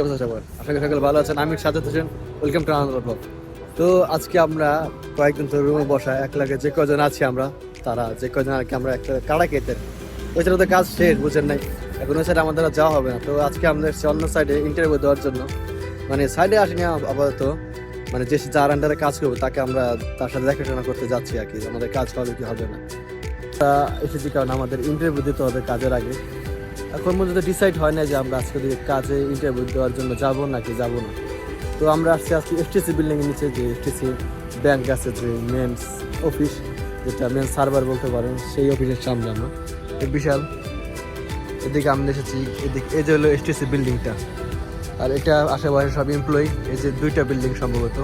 অবস্থা সবার আশা করি সকাল ভালো আছেন আমি Sajat Hossain welcome to Anondo blog তো আজকে আমরা কয়েকদিন ধরে রুমে বসা এক লাগে যে কজন আছি আমরা, তারা যে কজন আর কি আমরা একটা কাড়া খেতে ওই সাইডে কাজ শেষ, বুঝেন নাই। এখন ওই সাইডে আমাদের যাওয়া হবে না। তো আজকে আমাদের অন্য সাইডে ইন্টারভিউ দেওয়ার জন্য। মানে সাইডে আসিনি আপ- আপাতত। মানে যে যার আন্ডারে কাজ করব, তাকে আমরা তার সাথে দেখাশোনা করতে যাচ্ছি আর কি। আমাদের কাজ হবে কি হবে না। তা এসেছি কারণ আমাদের ইন্টারভিউ দিতে হবে কাজের আগে। এখন পর্যন্ত ডিসাইড হয় না যে আমরা আজকে দিকে কাজে ইন্টারভিউ দেওয়ার জন্য যাব নাকি যাব না। তো আমরা আসছি আজকে এসটিসি বিল্ডিং এর নিচে, যে এসটিসি ব্যাংক আছে, যে মেন্স অফিস যেটা মেন সার্ভার বলতে পারেন, সেই অফিসের সামনে আমরা। বিশাল, এদিকে আমরা এসেছি, এদিকে, এই যে হলো এসটিসি বিল্ডিংটা আর এটা আশেপাশে সব এমপ্লয়ি এই যে দুইটা বিল্ডিং সম্ভবত।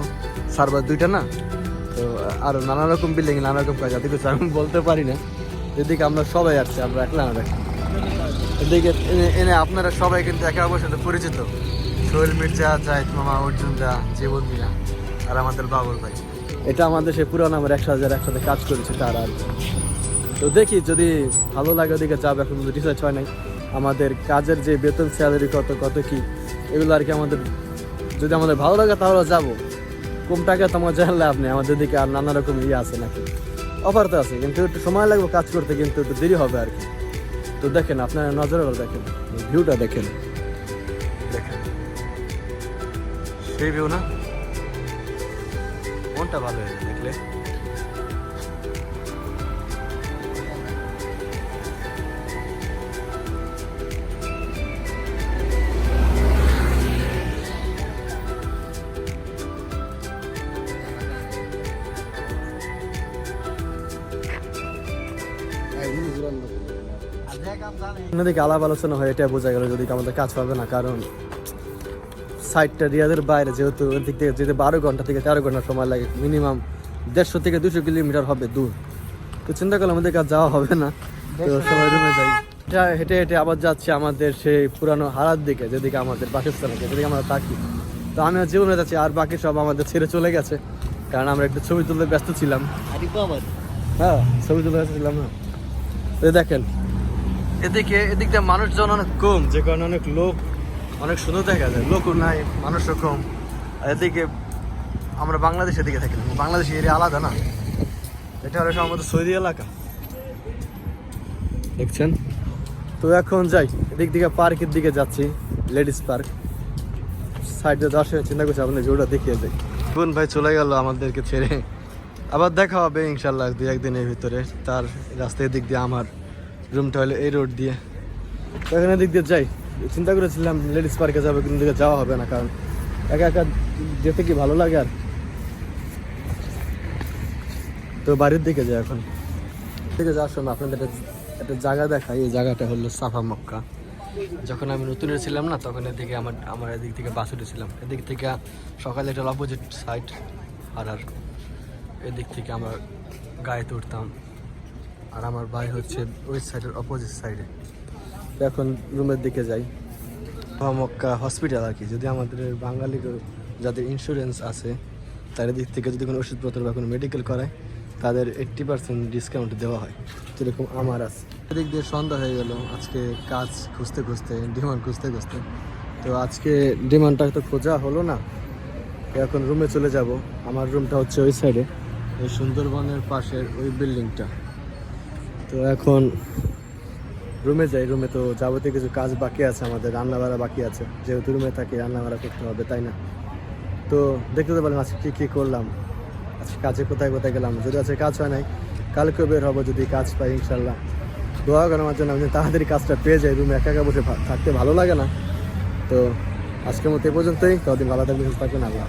সার্ভার দুইটা না? তো আরও নানা রকম বিল্ডিং নানা রকম কাজ, এত কিছু আমি বলতে পারি না। এদিকে আমরা সবাই আসছি, আমরা একলা না দেখি এদিকে এনে আপনারা সবাই কিন্তু একে অপরের সাথে পরিচিত। সোহেল মির্জা, জাহিদ মামা, অর্জুন দা, জীবন মিয়া আর আমাদের বাবুল ভাই। এটা আমাদের সেই পুরানো আমার একশো হাজার একসাথে কাজ করেছে তারা। আর। তো দেখি যদি ভালো লাগে ওদিকে যাবে, এখন ডিসাইড হয় নাই। আমাদের কাজের যে বেতন স্যালারি কত কত কি, এগুলো আর কি আমাদের যদি আমাদের ভালো লাগে তাহলে যাব। কম টাকা তোমার জানলে আপনি আমাদের দিকে আর নানা রকম ইয়ে আছে নাকি। অফার তো আছে, কিন্তু একটু সময় লাগবে কাজ করতে, কিন্তু একটু দেরি হবে আর কি। তো দেখেন, আপনার নজরে দেখেন ভিউটা দেখেন। দেখেন। সেই ভিউ না? কোনটা ভালো হয়ে দেখলে। অন্যদিকে আলাপ আলোচনা হয় এটা বোঝা গেল যদি আমাদের কাজ পাবে না কারণ সাইডটা রিয়াদের বাইরে যেহেতু ওর দিক থেকে যেতে বারো ঘণ্টা থেকে তেরো ঘণ্টা সময় লাগে মিনিমাম দেড়শো থেকে দুশো কিলোমিটার হবে দূর। তো চিন্তা করলাম আমাদের কাজ যাওয়া হবে না তো সবাই রুমে যাই। এটা হেঁটে হেঁটে আবার যাচ্ছে আমাদের সেই পুরানো হারার দিকে যেদিকে আমাদের বাসস্থান আছে যেদিকে আমরা থাকি। তো আমিও জীবনে যাচ্ছি আর বাকি সব আমাদের ছেড়ে চলে গেছে কারণ আমরা একটু ছবি তুলতে ব্যস্ত ছিলাম। হ্যাঁ ছবি তুলতে ব্যস্ত ছিলাম না। তো দেখেন এদিকে এদিকটা মানুষজন অনেক কম, যে কারণে অনেক লোক, অনেক সুন্দর দেখা যায়। লোকও নাই, মানুষও কম। এদিকে আমরা বাংলাদেশের দিকে থাকি বাংলাদেশ এরিয়া আলাদা না। এটা হলো আমাদের সৌদি এলাকা। দেখছেন? তো এখন যাই, এদিক দিকে পার্কের দিকে যাচ্ছি, লেডিস পার্ক। সাইডে দর্শন চিন্তা করছি, আপনাদের ভিউটা দেখিয়ে যাই বোন ভাই চলে গেল আমাদেরকে ছেড়ে। আবার দেখা হবে ইনশাল্লাহ দু একদিনের ভিতরে। তার রাস্তার দিক দিয়ে আমার রুমটা হলো এই রোড দিয়ে। এখানে দিক দিয়ে যাই। চিন্তা করেছিলাম লেডিস পার্কে যাব, কিন্তু যাওয়া হবে না, কারণ একা একা যেতে কি ভালো লাগে আর? তো বাড়ির দিকে যাই এখন। থেকে যাওয়ার সময় আপনাদের একটা জায়গা দেখাই। এই জায়গাটা হলো সাফা মক্কা। যখন আমি নতুন ছিলাম না, তখন এদিকে আমার আমার এদিক থেকে বাস উঠেছিলাম। এদিক থেকে সকালে একটা অপোজিট সাইড আর আর এদিক থেকে আমরা গাড়িতে উঠতাম। আর আমার বাড়ি হচ্ছে ওই সাইডের অপোজিট সাইডে এখন রুমের দিকে যাই। মক্কা হসপিটাল আর কি। যদি আমাদের বাঙালি যাদের ইন্স্যুরেন্স আছে, তাদের দিক থেকে যদি কোনো ওষুধপত্র বা কোনো মেডিকেল করায়, তাদের এইট্টি পার্সেন্ট ডিসকাউন্ট দেওয়া হয়, যেরকম আমার আছে। এদিক দিয়ে সন্ধ্যা হয়ে গেল। আজকে কাজ খুঁজতে খুঁজতে ডিমান্ড খুঁজতে খুঁজতে। তো আজকে ডিমান্ডটা তো খোঁজা হলো না। এখন রুমে চলে যাব। আমার রুমটা হচ্ছে ওই সাইডে ওই সুন্দরবনের পাশের ওই বিল্ডিংটা তো এখন রুমে যাই রুমে তো যাবতীয় কিছু কাজ বাকি আছে, আমাদের রান্না বাড়া বাকি আছে। যেহেতু রুমে থাকি রান্না বাড়া করতে হবে, তাই না? তো দেখতে তো পারলাম আজকে কী কী করলাম? আজকে কাজে কোথায় কোথায় গেলাম? যদি আজকে কাজ হয় নাই কালকে বের হব যদি কাজ পাই ইনশাল্লাহ দোয়া করেন আমার জন্য, আমি তাড়াতাড়ি কাজটা পেয়ে যাই রুমে একা একা বসে থাকতে ভালো লাগে না। তো আজকের মতো এ পর্যন্তই, ততদিন ভালো থাকবেন থাকবেন, আল্লাহ।